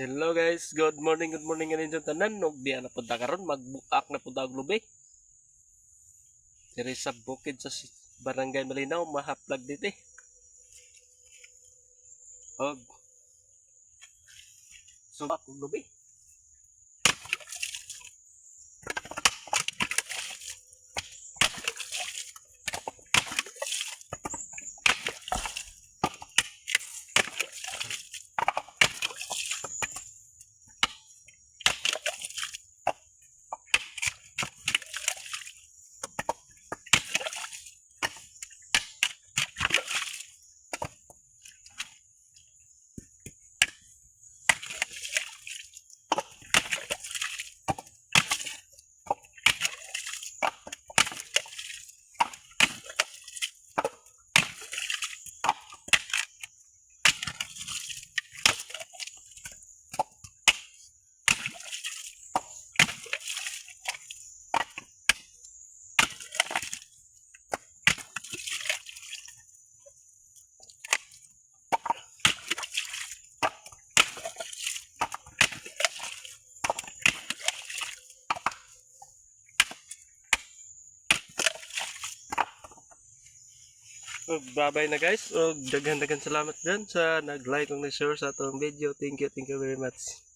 Hello guys, good morning, good morning ngayon dyan tanan. Nog diya na punta karon magbuak na punta og lubi. Diri sa bukid sa Barangay Malinaw, mahaplag dito eh. Og subak og lubi. Babay na guys. Og daghan-daghan salamat dyan sa nag-like ug nag-share sa atong video. Thank you, thank you very much.